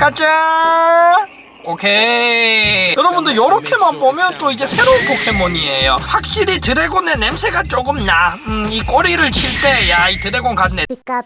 가자 오케이. 여러분들 요렇게만 보면 또 이제 새로운 포켓몬이에요. 확실히 드래곤의 냄새가 조금 나이 꼬리를 칠 때 야 이 드래곤 같네 pika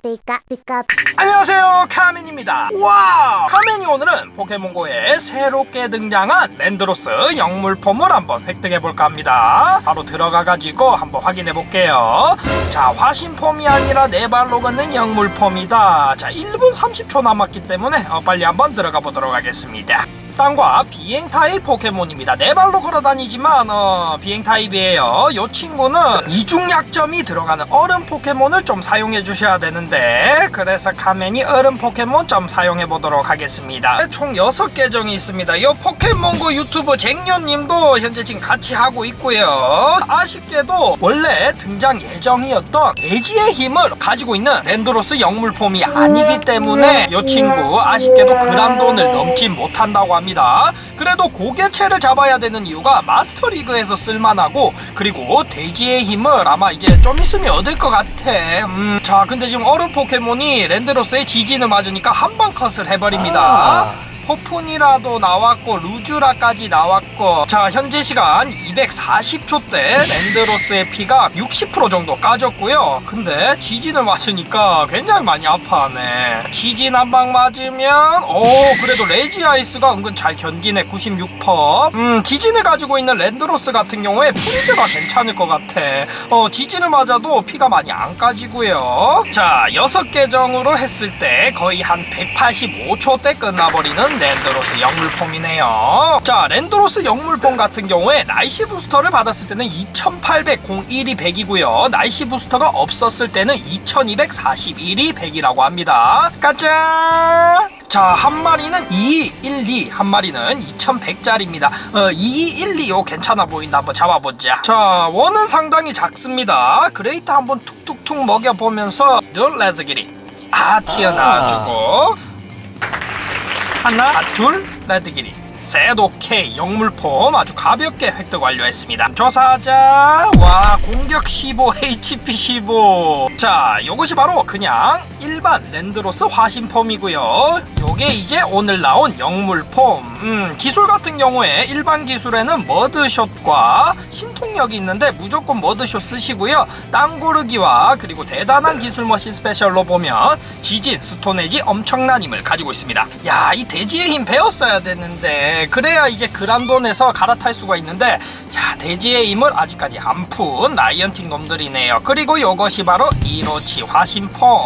pika 안녕하세요. 카멘입니다. 와 카멘이 오늘은 포켓몬고에 새롭게 등장한 랜드로스 영물폼을 한번 획득해볼까 합니다. 바로 들어가가지고 한번 확인해볼게요. 자 화신폼이 아니라 네 발로 걷는 영물폼이다. 자 1분 30초 남았기 때문에 어, 빨리 한번 들어가 보도록 하겠습니다 땅과 비행 타입 포켓몬입니다. 네 발로 걸어 다니지만 어, 비행 타입이에요. 이 친구는 이중 약점이 들어가는 얼음 포켓몬을 좀 사용해 주셔야 되는데 그래서 카멘이 얼음 포켓몬 좀 사용해 보도록 하겠습니다. 총 6계정이 있습니다. 이 포켓몬고 유튜브 쟁녀님도 현재 지금 같이 하고 있고요. 아쉽게도 원래 등장 예정이었던 돼지의 힘을 가지고 있는 랜드로스 영물폼이 아니기 때문에 이 친구 아쉽게도 그란돈을 넘지 못한다고 합니다. 그래도 고개체를 잡아야 되는 이유가 마스터리그에서 쓸만하고 그리고 돼지의 힘을 아마 이제 좀 있으면 얻을 것 같아. 음, 자, 근데 지금 얼음 포켓몬이 랜드로스의 지진을 맞으니까 한방 컷을 해버립니다. 포푼이라도 나왔고 루즈라까지 나왔고. 자 현재 시간 240초 때 랜드로스의 피가 60% 정도 까졌고요. 근데 지진을 맞으니까 굉장히 많이 아파하네. 지진 한 방 맞으면 오 그래도 레지 아이스가 은근 잘 견디네 96%음 지진을 가지고 있는 랜드로스 같은 경우에 프리즈가 괜찮을 것 같아. 어 지진을 맞아도 피가 많이 안 까지고요. 자 6계정으로 했을 때 거의 한 185초 때 끝나버리는 랜드로스 영물폼이네요. 자, 랜드로스 영물폼 같은 경우에 날씨 부스터를 받았을 때는 2800, 01이 100이고요. 날씨 부스터가 없었을 때는 2241이 100이라고 합니다. 가자! 자, 한 마리는 2212, 한 마리는 2100짜리입니다. 어, 2212 요 괜찮아 보인다. 한번 잡아보자. 자, 원은 상당히 작습니다. 그레이트 한번 툭툭툭 먹여보면서 늘 레즈기리. 아, 튀어나와주고. 하나, 둘, 레드기리. 셋, 오케이. 영물폼 아주 가볍게 획득 완료했습니다. 조사하자. 와, 공격 15, HP 15. 자, 요것이 바로 그냥 일반 랜드로스 화신폼이고요. 요게 이제 오늘 나온 영물폼. 음, 기술 같은 경우에 일반 기술에는 머드숏과 신통력이 있는데 무조건 머드숏 쓰시고요. 땅 고르기와 그리고 대단한 기술 머신 스페셜로 보면 지진, 스톤에지 엄청난 힘을 가지고 있습니다. 야, 이 돼지의 힘 배웠어야 되는데 그래야 이제 그란돈에서 갈아탈 수가 있는데 자, 돼지의 힘을 아직까지 안 푼 라이언틱 놈들이네요. 그리고 요것이 바로 이로치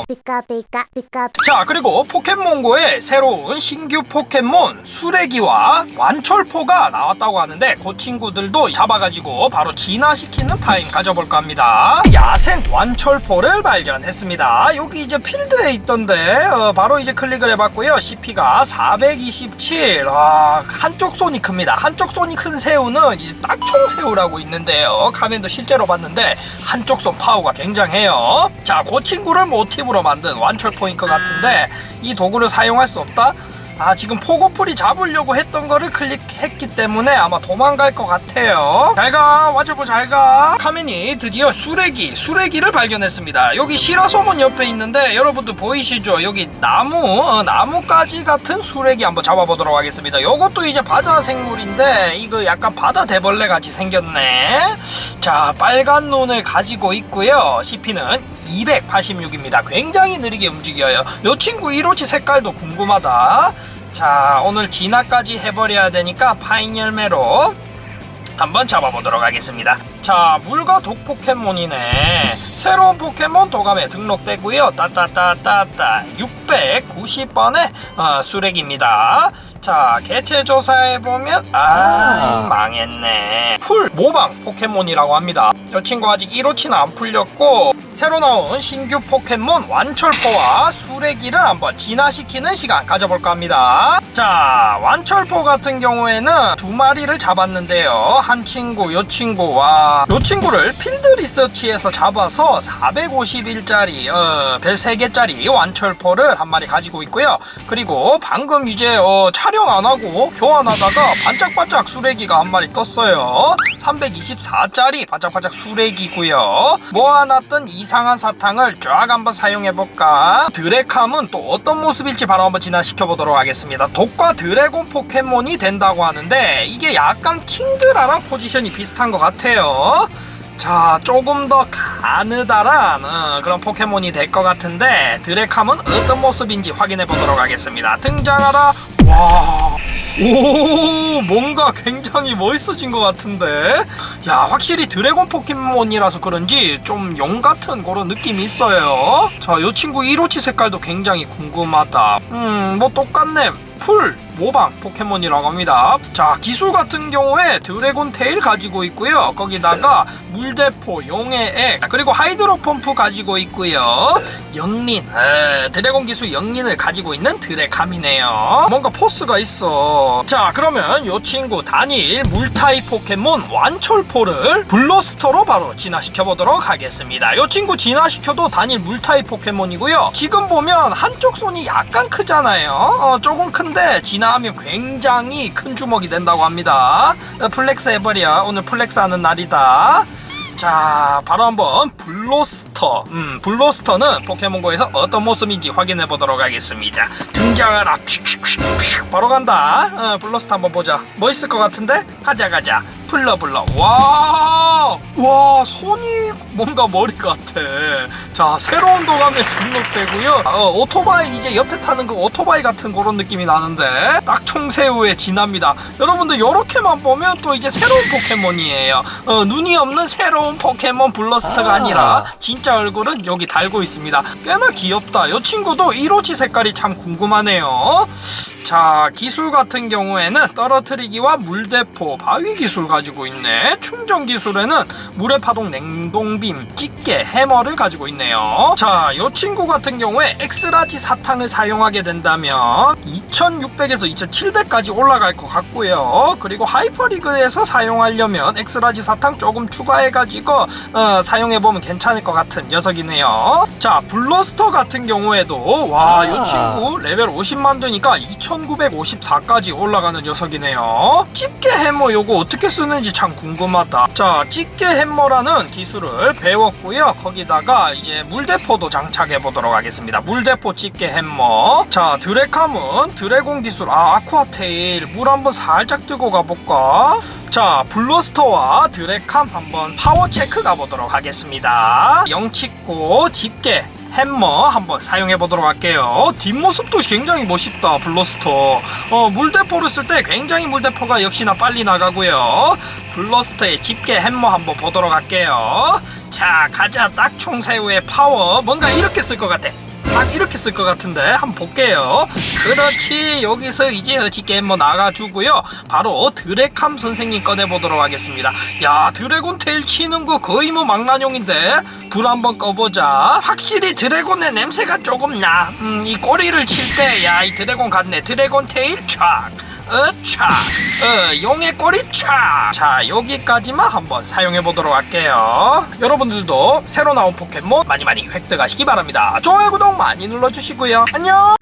pika 자 그리고 포켓몬고에 새로운 신규 포켓몬 수레기와 완철포가 나왔다고 하는데 그 친구들도 잡아가지고 바로 진화시키는 타임 가져볼까 합니다. 야생 완철포를 발견했습니다. 여기 이제 필드에 있던데 어, 바로 이제 클릭을 해봤고요. CP가 427 와, 한쪽 손이 큽니다. 한쪽 손이 큰 새우는 이제 딱총 새우라고 있는데요. 가면도 실제로 봤는데 한쪽 손 파워가 굉장해요. 자 그 친구를 모티브로 만든 완철 포인 것 같은데 이 도구를 사용할 수 없다? 아 지금 포고풀이 잡으려고 했던 거를 클릭했기 때문에 아마 도망갈 것 같아요. 잘가 완철포 잘가. 카멘이 드디어 수레기 수레기를 발견했습니다. 여기 시라소문 옆에 있는데 여러분들 보이시죠? 여기 나무 어, 나무가지 같은 수레기 한번 잡아보도록 하겠습니다. 요것도 이제 바다 생물인데 이거 약간 바다 대벌레 같이 생겼네. 자 빨간 눈을 가지고 있고요. CP는 286입니다 굉장히 느리게 움직여요 요 친구 이로치 색깔도 궁금하다 자 오늘 진화까지 해버려야 되니까 파인 열매로 한번 잡아보도록 하겠습니다. 자, 물과 독 포켓몬이네. 새로운 포켓몬 도감에 등록되고요. 따따따따따 690번의 어, 수렉입니다. 자, 개체 조사해 보면 아, 망했네. 풀 모방 포켓몬이라고 합니다. 이 친구 아직 1호치는 안 풀렸고 새로 나온 신규 포켓몬 완철포와 수레기를 한번 진화시키는 시간 가져볼까 합니다. 자, 완철포 같은 경우에는 두 마리를 잡았는데요. 한 친구, 요 친구와 요 친구를 필드 리서치에서 잡아서 451짜리 어, 별 3개짜리 완철포를 한 마리 가지고 있고요. 그리고 방금 이제 어, 촬영 안 하고 교환하다가 반짝반짝 수레기가 한 마리 떴어요. 324짜리 반짝반짝 수레기고요. 모아놨던 이 이상한 사탕을 쫙 한번 사용해볼까? 드래캄은 또 어떤 모습일지 바로 한번 진화시켜보도록 하겠습니다. 독과 드래곤 포켓몬이 된다고 하는데 이게 약간 킹드라랑 포지션이 비슷한 것 같아요. 자, 조금 더 가느다란 어, 그런 포켓몬이 될 것 같은데 드래캄은 어떤 모습인지 확인해 보도록 하겠습니다. 등장하라. 와, 오, 뭔가 굉장히 멋있어진 것 같은데. 야, 확실히 드래곤 포켓몬이라서 그런지 좀 용 같은 그런 느낌이 있어요. 자, 이 친구 1호치 색깔도 굉장히 궁금하다. 음, 뭐 똑같네. 풀 모방 포켓몬이라고 합니다. 자 기술 같은 경우에 드래곤 테일 가지고 있고요. 거기다가 물대포, 용의 액 그리고 하이드로 펌프 가지고 있고요. 영린 에, 드래곤 기술 영린을 가지고 있는 드래감이네요. 뭔가 포스가 있어. 자 그러면 이 친구 단일 물타입 포켓몬 완철포를 블러스터로 바로 진화시켜 보도록 하겠습니다. 이 친구 진화시켜도 단일 물타입 포켓몬이고요. 지금 보면 한쪽 손이 약간 크잖아요. 어, 조금 큰데 진화하면 굉장히 큰 주먹이 된다고 합니다. 어, 플렉스 해버려. 오늘 플렉스 하는 날이다. 자, 바로 한번 블로스터. 음, 블로스터는 포켓몬고에서 어떤 모습인지 확인해 보도록 하겠습니다. 등장하라. 바로 간다. 어, 블로스터 한번 보자. 멋있을 것 같은데? 가자, 가자. 불러 와, 와 손이 뭔가 머리 같아. 자 새로운 도감에 등록되고요. 어, 오토바이 이제 옆에 타는 그 오토바이 같은 그런 느낌이 나는데 딱 총새우의 진화입니다. 여러분들 이렇게만 보면 또 이제 새로운 포켓몬이에요. 어, 눈이 없는 새로운 포켓몬 블러스터가 아니라 진짜 얼굴은 여기 달고 있습니다. 꽤나 귀엽다. 이 친구도 1호치 색깔이 참 궁금하네요. 자 기술 같은 경우에는 떨어뜨리기와 물대포 바위 기술 가지고 있네. 충전 기술에는 물의 파동 냉동빔 집게 해머를 가지고 있네요. 자이 친구 같은 경우에 엑스라지 사탕을 사용하게 된다면 2600에서 2700까지 올라갈 것 같고요. 그리고 하이퍼리그에서 사용하려면 엑스라지 사탕 조금 추가해 가지고 어, 사용해보면 괜찮을 것 같은 녀석이네요. 자 블러스터 같은 경우에도 와이 친구 레벨 50만 되니까 2954까지 올라가는 녀석이네요. 집게 해머 요거 어떻게 쓰는 지 참 궁금하다. 자, 집게 해머라는 기술을 배웠고요. 거기다가 이제 물대포도 장착해 보도록 하겠습니다. 물대포 집게 해머. 자, 드래캄은 드래곤 기술. 아, 아쿠아테일. 물 한번 살짝 뜨고 가볼까? 자, 블러스터와 드래캄 한번 파워 체크 가보도록 하겠습니다. 영치고 집게 햄머 한번 사용해 보도록 할게요. 뒷모습도 굉장히 멋있다. 블러스터. 어, 물대포를 쓸 때 굉장히 물대포가 역시나 빨리 나가고요. 블러스터의 집게 햄머 한번 보도록 할게요. 자, 가자. 딱총새우의 파워. 뭔가 이렇게 쓸 것 같아. 딱 이렇게 쓸 것 같은데 한번 볼게요. 그렇지 여기서 이제 햄머 나가주고요. 바로 드래캄 선생님 꺼내보도록 하겠습니다. 야 드래곤 테일 치는 거 거의 뭐 망나뇽인데. 불 한번 꺼보자. 확실히 드래곤의 냄새가 조금 나이 꼬리를 칠 때 야 이 드래곤 같네. 드래곤 테일 촥 어차 어, 용의 꼬리 촥자 여기까지만 한번 사용해 보도록 할게요. 여러분들도 새로 나온 포켓몬 많이 많이 획득하시기 바랍니다. 좋아요 구독 많이 눌러주시고요. 안녕